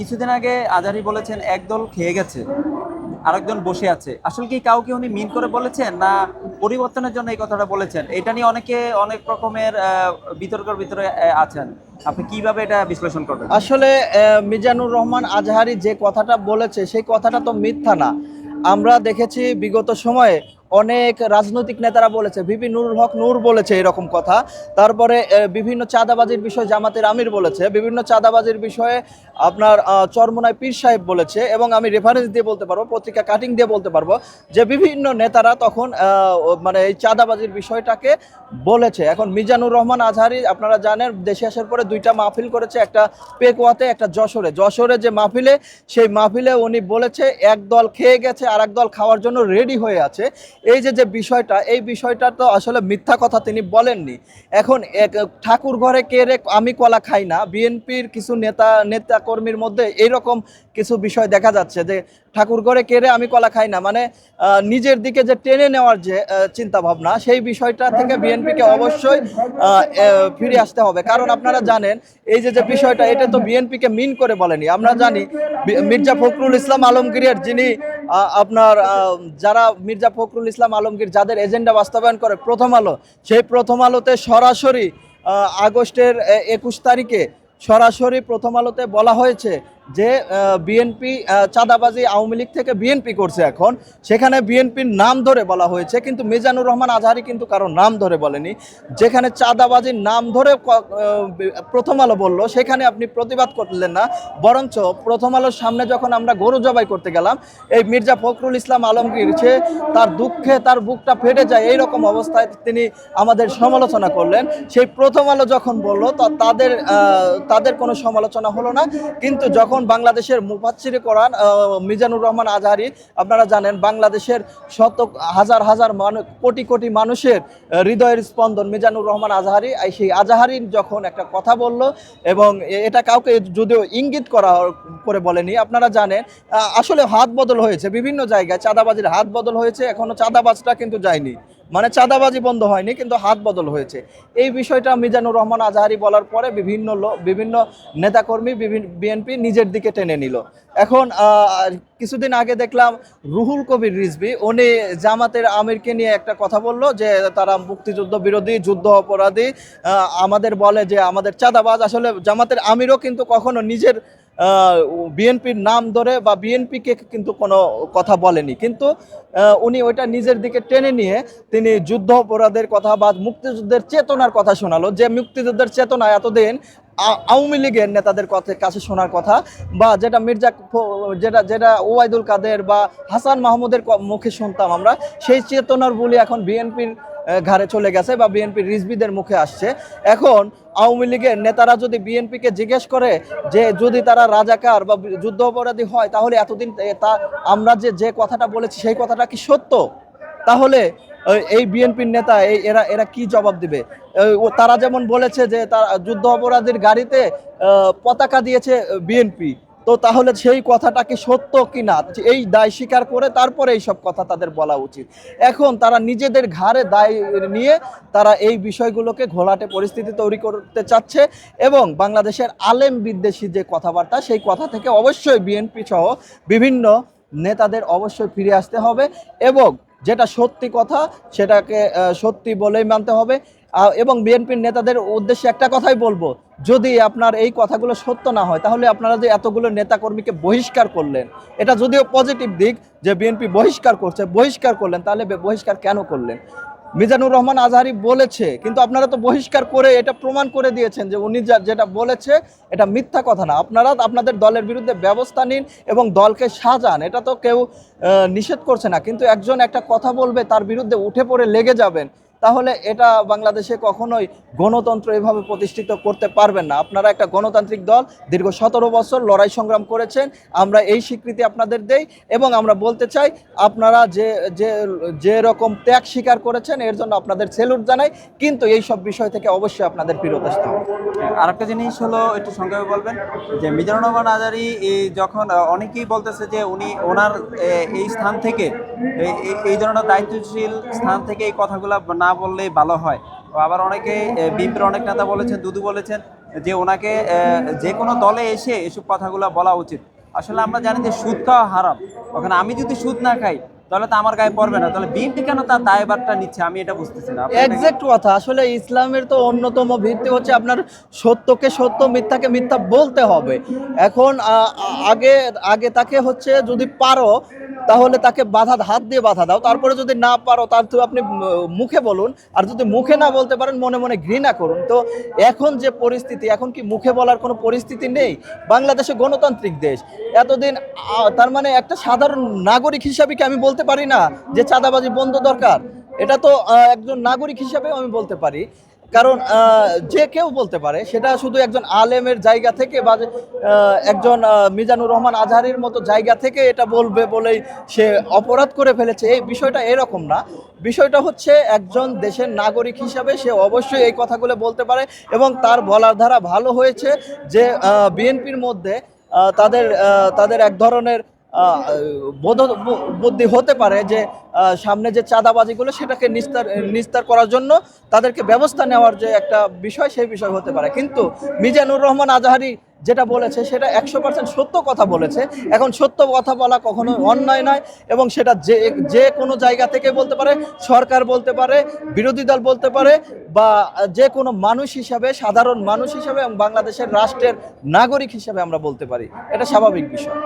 কিছুদিন আগে আজারি বলেছেন একদল খেয়ে গেছে, আরেকজন বসে আছে। আসলে কি কাউকে উনি মিন করে বলেছেন না পরিবর্তনের জন্য এই কথাটা বলেছেন? এটা নিয়ে অনেকে অনেক রকমের বিতর্কের ভিতরে আছেন। আপনি কীভাবে এটা বিশ্লেষণ করবেন? আসলে মিজানুর রহমান আজহারি যে কথাটা বলেছে, সেই কথাটা তো মিথ্যা না। আমরা দেখেছি বিগত সময়ে অনেক রাজনৈতিক নেতারা বলেছে ভিপি নুরুল হক নূর বলেছে এরকম কথা। তারপরে বিভিন্ন চাঁদাবাজির বিষয়ে জামাতের আমির বলেছে বিভিন্ন চাঁদাবাজির বিষয়ে আপনার আহ, চরমোনাই পীর সাহেব বলেছে এবং আমি রেফারেন্স দিয়ে বলতে পারব পত্রিকা কাটিং দিয়ে বলতে পারব যে বিভিন্ন নেতারা তখন মানে এই চাঁদাবাজির বিষয়টাকে বলেছে। এখন মিজানুর রহমান আজহারি আপনারা জানেন দেশে আসার পরে দুইটা মাহফিল করেছে একটা পেকুয়াতে একটা যশোরে। যশোরে যে মাহফিলে সেই মাহফিলে উনি বলেছে এক দল খেয়ে গেছে আর দল খাওয়ার জন্য রেডি হয়ে আছে। এই যে যে বিষয়টা, এই বিষয়টা তো আসলে মিথ্যা কথা তিনি বলেননি। এখন এক ঠাকুর ঘরে কে রে আমি কলা খাই না, বিএনপির কিছু নেতা নেতা কর্মীর মধ্যে এইরকম কিছু বিষয় দেখা যাচ্ছে যে, ঠাকুর ঘরে কে রে আমি কলা খাই না মানে নিজের দিকে যে টেনে নেওয়ার যে চিন্তা ভাবনা সেই বিষয়টা থেকে বিএনপিকে অবশ্যই ফিরে আসতে হবে। কারণ আপনারা জানেন, এই যে যে বিষয়টা, এটা তো বিএনপিকে মিন করে বলেনি। আমরা জানি মির্জা ফখরুল ইসলাম আলমগীরের যিনি আপনার যারা মির্জা ফখরুল ইসলাম আলমগীর, যাদের এজেন্ডা বাস্তবায়ন করে প্রথম আলো, সেই প্রথম আলোতে সরাসরি আগস্টের একুশ তারিখে সরাসরি প্রথম আলোতে বলা হয়েছে যে বিএনপি চাঁদাবাজি আওয়ামী লীগ থেকে বিএনপি করছে এখন, সেখানে বিএনপির নাম ধরে বলা হয়েছে, কিন্তু মিজানুর রহমান আজহারি কিন্তু কারও নাম ধরে বলেনি। যেখানে চাঁদাবাজির নাম ধরে প্রথম আলো বলল, সেখানে আপনি প্রতিবাদ করলেন না, বরঞ্চ প্রথম আলোর সামনে যখন আমরা গরু জবাই করতে গেলাম, এই মির্জা ফখরুল ইসলাম আলমগীর সে তার দুঃখে তার বুকটা ফেটে যায় এই রকম অবস্থায় তিনি আমাদের সমালোচনা করলেন। সেই প্রথম আলো যখন বলল তাদের তাদের কোনো সমালোচনা হলো না, কিন্তু যখন বাংলাদেশের মুফাচ্ছিরে করান মিজানুর রহমান আজহারি, আপনারা জানেন বাংলাদেশের শত হাজার হাজার মানুষ কোটি কোটি মানুষের হৃদয়ের স্পন্দন মিজানুর রহমান আজহারি সেই আজহারি যখন একটা কথা বলল এবং এটা কাউকে যদিও ইঙ্গিত করা করে বলেনি, আপনারা জানেন আসলে হাত বদল হয়েছে বিভিন্ন জায়গায়, চাঁদাবাজির হাত বদল হয়েছে, এখনও চাঁদাবাজটা কিন্তু যায়নি। মানে চাঁদাবাজি বন্ধ হয়নি, কিন্তু হাত বদল হয়েছে। এই বিষয়টা মিজানুর রহমান আজহারি বলার পরে বিভিন্ন বিভিন্ন নেতাকর্মী বিভিন্ন বিএনপি নিজের দিকে টেনে নিল। এখন কিছুদিন আগে দেখলাম রুহুল কবির রিজবি উনি জামাতের আমিরকে নিয়ে একটা কথা বলল যে, তারা মুক্তিযুদ্ধ বিরোধী, যুদ্ধ অপরাধী আমাদের বলে যে, আমাদের চাঁদাবাজ, আসলে জামাতের আমিরও কিন্তু কখনো নিজের বিএনপির নাম ধরে বা বিএনপিকে কিন্তু কোনো কথা বলেনি। কিন্তু উনি ওইটা নিজের দিকে টেনে নিয়ে তিনি যুদ্ধ অপরাধের কথা বা মুক্তিযুদ্ধের চেতনার কথা শোনালো যে মুক্তিযুদ্ধের চেতনা এতদিন আওয়ামী লীগের নেতাদের কথা- কাছে শোনার কথা বা যেটা মির্জা যেটা যেটা ওয়াইদুল কাদের বা হাসান মাহমুদের মুখে শুনতাম আমরা, সেই চেতনার বলি এখন বিএনপির ঘাড়ে চলে গেছে বা বিএনপির রিজবিদের মুখে আসছে। এখন আওয়ামী লীগের নেতারা যদি বিএনপিকে জিজ্ঞেস করে যে যদি তারা রাজাকার বা যুদ্ধ অপরাধী হয়, তাহলে এতদিন তা আমরা যে যে কথাটা বলেছি সেই কথাটা কি সত্য? তাহলে এই বিএনপির নেতা, এই এরা এরা কি জবাব দিবে? তারা যেমন বলেছে যে তারা যুদ্ধ অপরাধীর গাড়িতে পতাকা দিয়েছে বিএনপি তো তাহলে সেই কথাটা কি সত্য কি না এই দায় স্বীকার করে তারপরে এই সব কথা তাদের বলা উচিত। এখন তারা নিজেদের ঘাড়ে দায় নিয়ে তারা এই বিষয়গুলোকে ঘোলাটে পরিস্থিতি তৈরি করতে চাচ্ছে এবং বাংলাদেশের আলেম বিদ্বেষী যে কথাবার্তা, সেই কথা থেকে অবশ্যই বিএনপি সহ বিভিন্ন নেতাদের অবশ্যই ফিরে আসতে হবে এবং যেটা সত্যি কথা, সেটাকে সত্যি বলেই মানতে হবে। এবং বিএনপির নেতাদের উদ্দেশ্যে একটা কথাই বলব যদি আপনার এই কথাগুলো সত্য না হয়, তাহলে আপনারা যে এতগুলো নেতাকর্মীকে বহিষ্কার করলেন, এটা যদিও পজিটিভ দিক যে বিএনপি বহিষ্কার করছে, বহিষ্কার করলেন, তাহলে বহিষ্কার কেন করলেন? মিজানুর রহমান আজহারি বলেছে, কিন্তু আপনারা তো বহিষ্কার করে এটা প্রমাণ করে দিয়েছেন যে উনি যেটা বলেছে, এটা মিথ্যা কথা না। আপনারা আপনাদের দলের বিরুদ্ধে ব্যবস্থা নিন এবং দলকে সাজান, এটা তো কেউ নিষেধ করছে না। কিন্তু একজন একটা কথা বলবে, তার বিরুদ্ধে উঠে পড়ে লেগে যাবেন। তাহলে এটা বাংলাদেশে কখনোই গণতন্ত্র এভাবে প্রতিষ্ঠিত করতে পারবেন না। আপনারা একটা গণতান্ত্রিক দল, দীর্ঘ সতেরো বছর লড়াই সংগ্রাম করেছেন, আমরা এই স্বীকৃতি আপনাদের দেই এবং আমরা বলতে চাই, আপনারা যে যে যে রকম ত্যাগ স্বীকার করেছেন, এর জন্য আপনাদের সেলুট জানাই, কিন্তু এই সব বিষয় থেকে অবশ্যই আপনাদের ফিরত আসতে হবে। আর একটা জিনিস হলো, একটু সংক্ষেপে বলবেন, যে মিজানুর রহমান আজারি যখন অনেকেই বলতেছে যে উনি ওনার এই স্থান থেকে এই ধরনের দায়িত্বশীল স্থান থেকে এই কথাগুলো না বললেই ভালো হয়। আবার অনেকে বিএনপির অনেক নেতা বলেছেন, দুদু বলেছেন, যে ওনাকে যে কোনো দলে এসে এসব কথাগুলো বলা উচিত। আসলে আমরা জানি যে সুদ খাওয়া হারাম। ওখানে আমি যদি সুদ না খাই তাহলে তো আমার গায়ে পড়বে না। তাহলে বিএনপি কেন তার দায়ভারটা নিচ্ছে? আমি এটা বুঝতেছি না। এক্সাক্ট কথা। আসলে ইসলামের তো অন্যতম ভিত্তি হচ্ছে আপনার সত্যকে সত্য, মিথ্যাকে মিথ্যা বলতে হবে। এখন আগে আগে তাকে হচ্ছে যদি পারো তাহলে তাকে বাধা, হাত দিয়ে বাধা দাও। তারপরে যদি না পারো, তার তো আপনি মুখে বলুন। আর যদি মুখে না বলতে পারেন, মনে মনে ঘৃণা করুন। তো এখন যে পরিস্থিতি, এখন কি মুখে বলার কোনো পরিস্থিতি নেই? বাংলাদেশে গণতান্ত্রিক দেশ। এতদিন তার মানে একটা সাধারণ নাগরিক হিসাবে কি আমি বলতে পারি না যে চাঁদাবাজি বন্ধ দরকার? এটা তো একজন নাগরিক হিসাবে আমি বলতে পারি। কারণ যে কেউ বলতে পারে, সেটা শুধু একজন আলেমের জায়গা থেকে বা একজন মিজানুর রহমান আজহারির মতো জায়গা থেকে এটা বলবে বলেই সে অপরাধ করে ফেলেছে, এই বিষয়টা এরকম না। বিষয়টা হচ্ছে একজন দেশের নাগরিক হিসাবে সে অবশ্যই এই কথাগুলো বলতে পারে এবং তার বলার ধারা ভালো হয়েছে যে বিএনপির মধ্যে তাদের তাদের এক ধরনের বোধ বুদ্ধি হতে পারে যে সামনে যে চাঁদাবাজিগুলো সেটাকে নিস্তার নিস্তার করার জন্য তাদেরকে ব্যবস্থা নেওয়ার যে একটা বিষয়, সেই বিষয় হতে পারে। কিন্তু মিজানুর রহমান আজাহারি যেটা বলেছে, সেটা একশো পার্সেন্ট সত্য কথা বলেছে। এখন সত্য কথা বলা কখনো অন্যায় নয় এবং সেটা যে যে কোনো জায়গা থেকে বলতে পারে, সরকার বলতে পারে, বিরোধী দল বলতে পারে, বা যে কোনো মানুষ হিসাবে, সাধারণ মানুষ হিসাবে এবং বাংলাদেশের রাষ্ট্রের নাগরিক হিসাবে আমরা বলতে পারি। এটা স্বাভাবিক বিষয়।